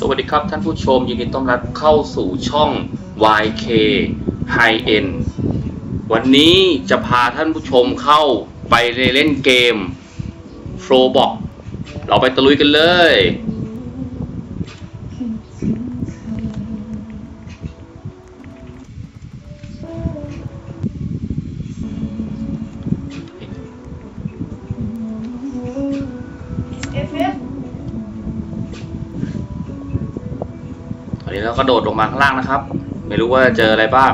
สวัสดีครับท่านผู้ชมยินดีต้อนรับเข้าสู่ช่อง YK High End วันนี้จะพาท่านผู้ชมเข้าไปเล่นเกม f l o b o x เราไปตะลุยกันเลย ตอนนี้เราก็โดดลงมาข้างล่างนะครับ ไม่รู้ว่าเจออะไรบ้าง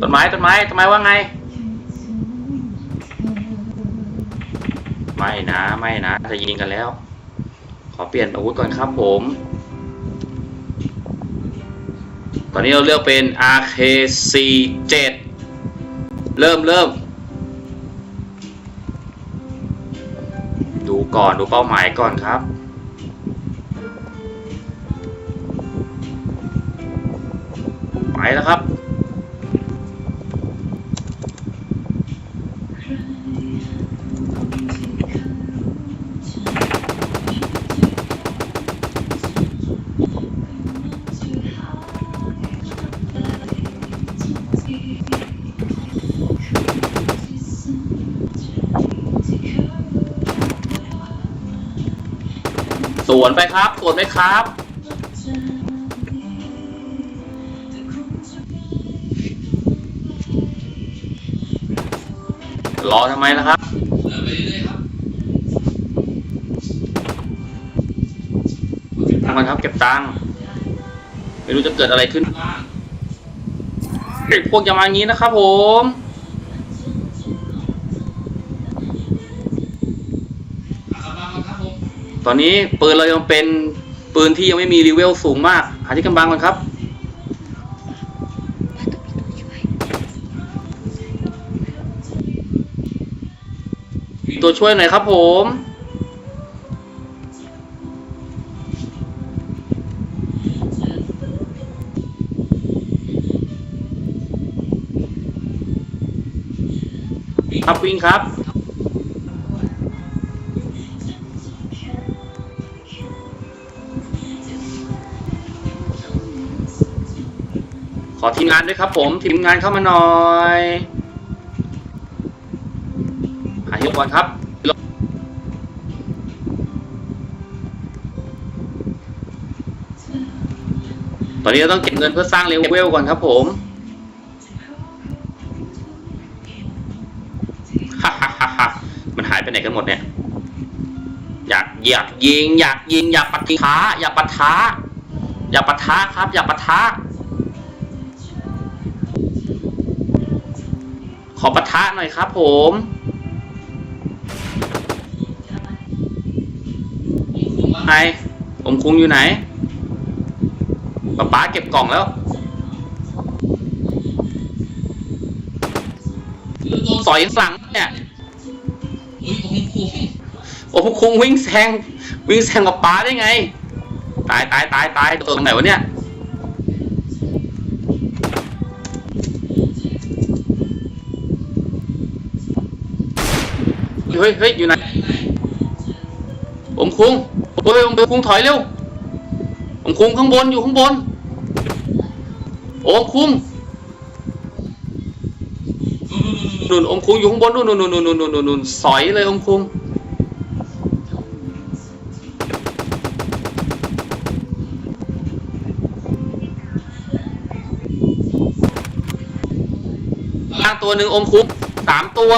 ต้นไม้ต้นไม้ต้นไม้ว่าไง ไม่นะไม่นะจะยิงกันแล้ว ขอเปลี่ยนอาวุธก่อนครับผม ตอนนี้เราเลือกเป็น RKC7 เริ่มเริ่มดูก่อนดูเป้าหมายก่อนครับ แล้วครับ สวนไปครับ สวนไหมครับ อทำไมล่ะครับเดินไปเรื่อยๆครับตังค์ก่อนครับ เก็บตังค์ไม่รู้จะเกิดอะไรขึ้นบ้างเด็กพวกอย่ามาอย่างนี้นะครับผมอาคาบังครับผมตอนนี้ปืนเรายังเป็นปืนที่ยังไม่มีรีเวลสูงมาก หาที่กำบังก่อนครับ ตัวช่วยหน่อยครับผม ครับวิ่งครับขอทีมงานด้วยครับผมทีมงานเข้ามาหน่อย หาที่ก่อนครับ ตอนนี้เราต้องเก็บเงินเพื่อสร้างเลเวลก่อนครับผมฮ่าฮ่าฮ่ามันหายไปไหนกันหมดเนี่ย อยากอยากยิง อยากยิง อยากปะทะอยากปะทะอยากปะทะครับ อยากปะทะขอปะทะหน่อยครับ ผมไอผมคุงอยู่ไหน ป๊าป๊าเก็บกล่องแล้วคือโดนสอยข้างหลังเนี่ยอุ้ยผมคุ้มโอ้คุงวิ่งแซงวิ่งแซงกับป๊าได้ไง ตายตายตายตายตัวตรงไหนวะเนี่ยเฮ้ยเฮ้ยอยู่ไหนผมคุงเฮ้ยผมคุงถอยเร็วผมคุงข้างบนอยู่ข้างบน โอมคุงนุ่นอมคุงอยู่ข้างบนนู่นนู่นนู่นนู่นนู่นนู่นนู่นสอยเลยอมคุงล่างตัวหนึ่งอมคุงสามตัว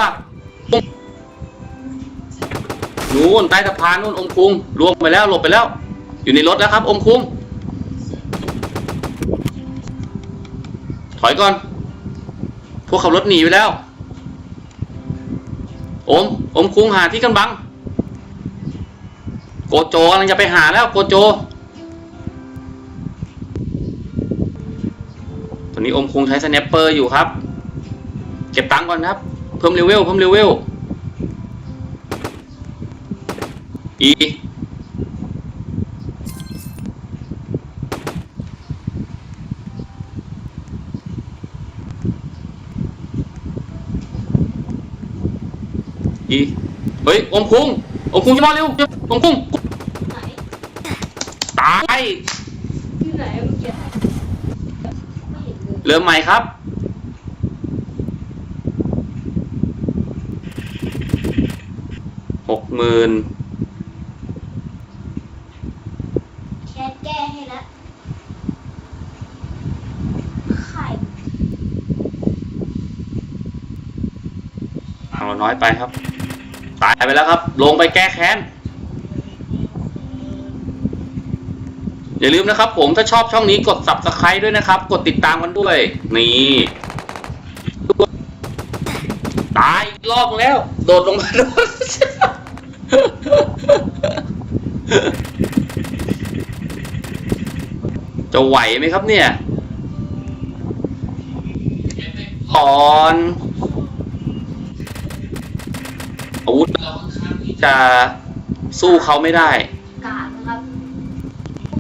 นู่นใต้สะพานนู่นอมคุงรวมไปแล้วหลบไปแล้ว อยู่ในรถแล้วครับ อมคุง ถอยก่อน พวกขับรถหนีไปแล้วอมอมคุงหาที่กันบัง โกโจกำลังจะไปหาแล้ว โกโจ ตอนนี้อมคุงใช้สแนปเปอร์อยู่ครับ เก็บตังค์ก่อนครับ เพิ่มเลเวล เพิ่มเลเวลอี อีเฮ้ยอมคุงอมคุงจะมาเร็วอมคุงายที่ไหนเมื่อกี้ไม่เห็นเลยเริ่มใหม่ครับ หกหมื่นแค่แก้ให้แล้วไข่เอาน้อยไปครับ ตายไปแล้วครับ ลงไปแก้แค้น อย่าลืมนะครับผมถ้าชอบช่องนี้กด subscribe ด้วยนะครับ กดติดตามกันด้วย นี่ ตายอีกรอบแล้ว โดดลงมาโดนจะไหวไหมครับเนี่ยอ่อนอาวุธ เราข้างๆนี้ จะสู้เขาไม่ได้ กาดนะครับ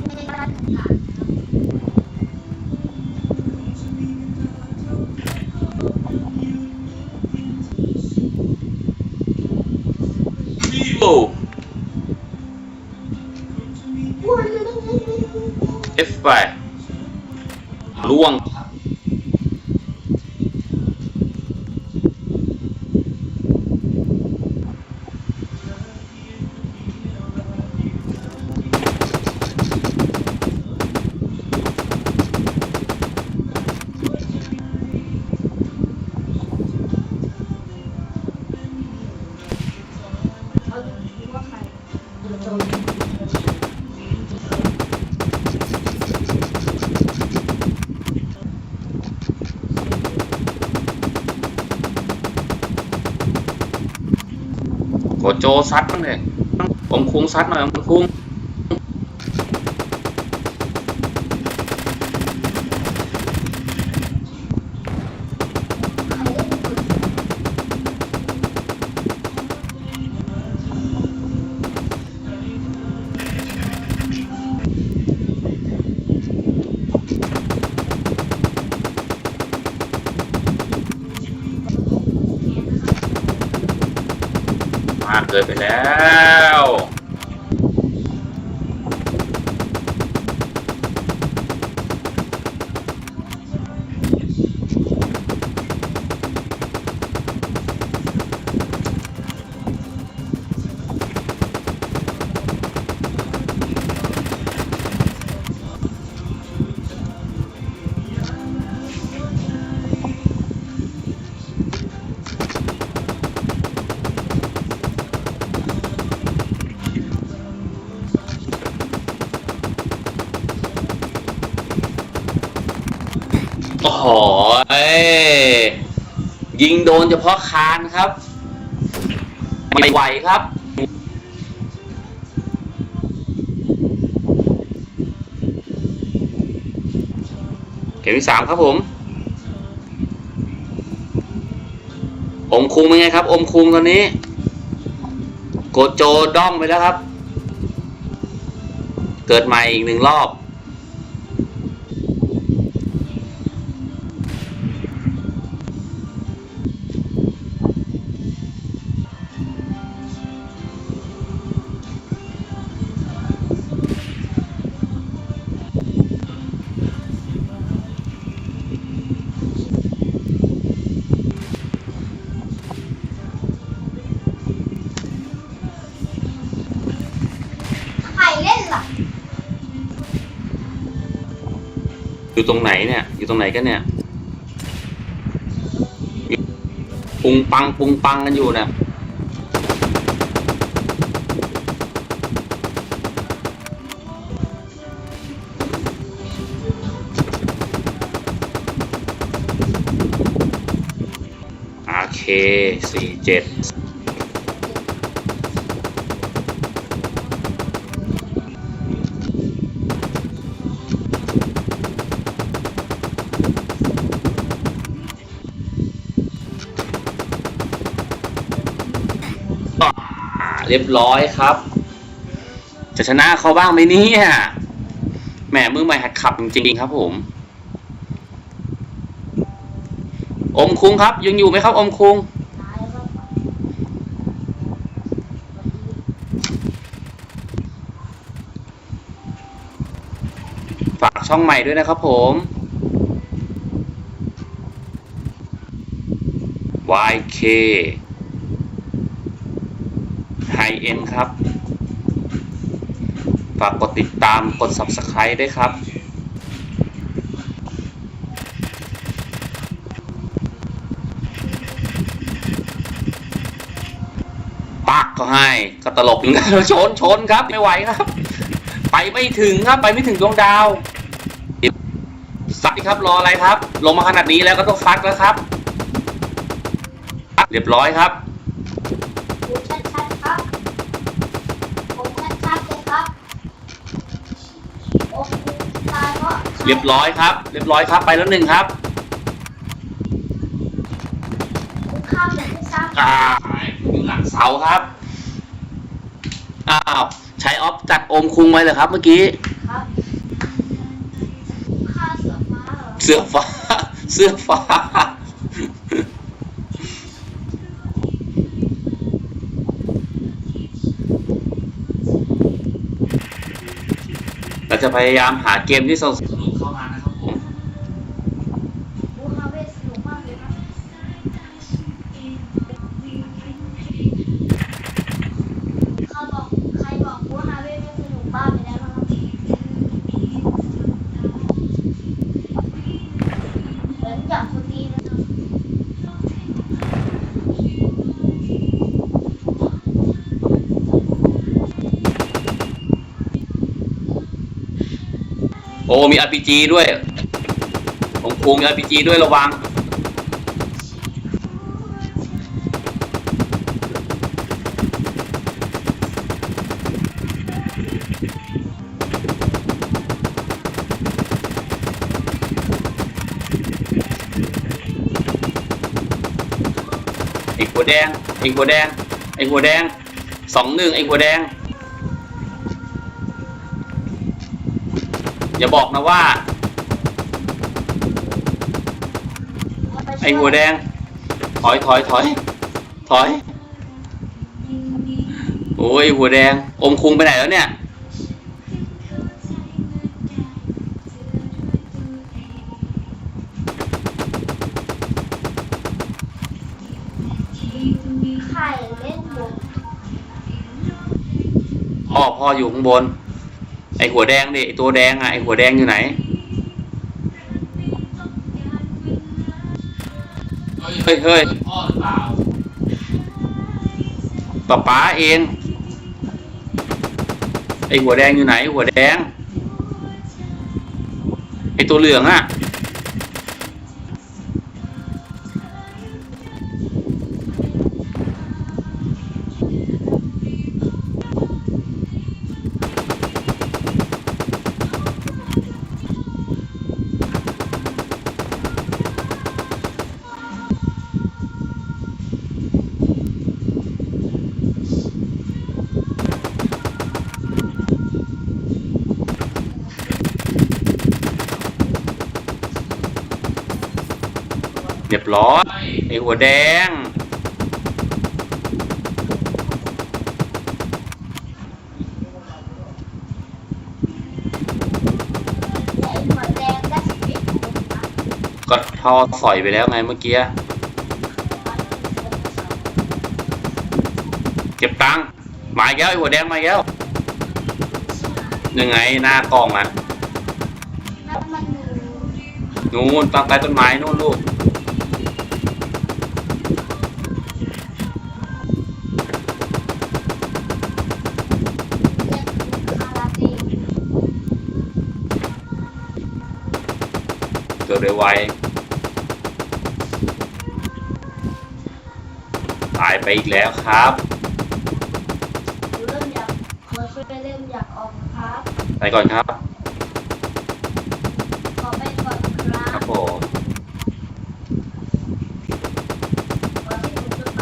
ไม่ได้กาดครับโอ้อุ้ย F ไปล่วง โกโจซัดบ้งเลยผมคุ้งซัดหน่อยผมคุ้ง เกินไปแล้ว ยยิงโดนเฉพาะคานครับ ไม่ไหวครับเข็มที่สามครับผม อมคุงเป็นไงครับ อมคุงตอนนี้ โกโจด้องไปแล้วครับ เกิดใหม่อีกหนึ่งรอบ อยู่ตรงไหนเนี่ย อยู่ตรงไหนกันเนี่ยปุงปังปุงปังกันอยู่เนี่ยโอเคสี่เจ็ด เรียบร้อยครับ จะชนะเขาบ้างไหมเนี่ยแหมมือใหม่หัดขับจริงๆครับผม อมคุงครับ ยังอยู่ไหมครับ อมคุงฝากช่องใหม่ด้วยนะครับผม YK IN ครับ ฝากกดติดตามกด Subscribe ด้วยครับ ปักก็ให้ก็ตลกเหมือนกันชนชนครับ ไม่ไหวครับ ไปไม่ถึงครับไปไม่ถึงดวงดาวซัดดิครับรออะไรครับ ลงมาขนาดนี้แล้วก็ต้องซัดแล้วครับ เรียบร้อยครับ ดูชัดๆครับ ผมชัดๆเลยครับโอ้โหตาย เพราะเรียบร้อยครับ เรียบร้อยครับ ไปแล้วหนึ่งครับข้ามอย่างที่สร้างอ่าอยู่หลังเสาครับ อ้าว ใช้ออฟจัดโอมคุงไว้เหรอครับ เมื่อกี้ ครับฆ่าเสือม้าเหรอเสื้อฟ้า เสื้อฟ้า เราจะพยายามหาเกมที่สนุก ส โอ้มี RPG ด้วยผมคงมี RPG ด้วยระวัง ไอ้หัวแดง ไอ้หัวแดง ไอ้หัวแดง สองหนึ่งไอ้หัวแดง อย่าบอกนะว่า ไอ้หัวแดง ถอยถอยถอยถอย โอ้ยหัวแดง อมคุงไปไหนแล้วเนี่ย ไข่เล่นบน พ่อพ่ออยู่ข้างบน ไอหัวแดงดิไอตัวแดงอะไอหัวแดงอยู่ไหนเฮ้ยเฮ้ยพ่อปล่าป๊าเองไอหัวแดงอยู่ไหน หัวแดงไอตัวเหลืองอะ รียบร้อยไอ้หัวแดงไอ้หัวแดงได้สิบเอ็ดคนนะก็ทอสอยไปแล้วไงเมื่อกี้ เก็บตังค์มาอีกแล้วไอ้หัวแดงมาอีกแล้วยังไงหน้ากล้องอะนั่นมันหนูนู่นตั้งใต้ต้นไม้นู่นลูก เล่นคาราเต้ เกิดไวๆตายไปอีกแล้วครับหนูเริ่มอยากขอช่วยเริ่มอยากออกครับ ไปก่อนครับ ขอไปก่อนค ค รั รั บบ ผม ก่อนที่หนูจะไป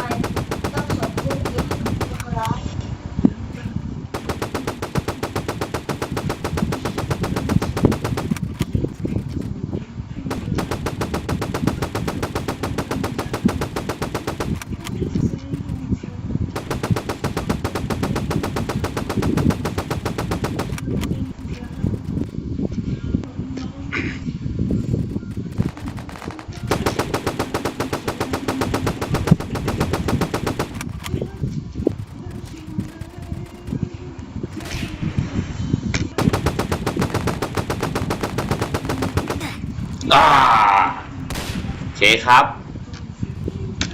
ต้องสอนเรื่องนี้นะครับ เอ่าโอ เคครับ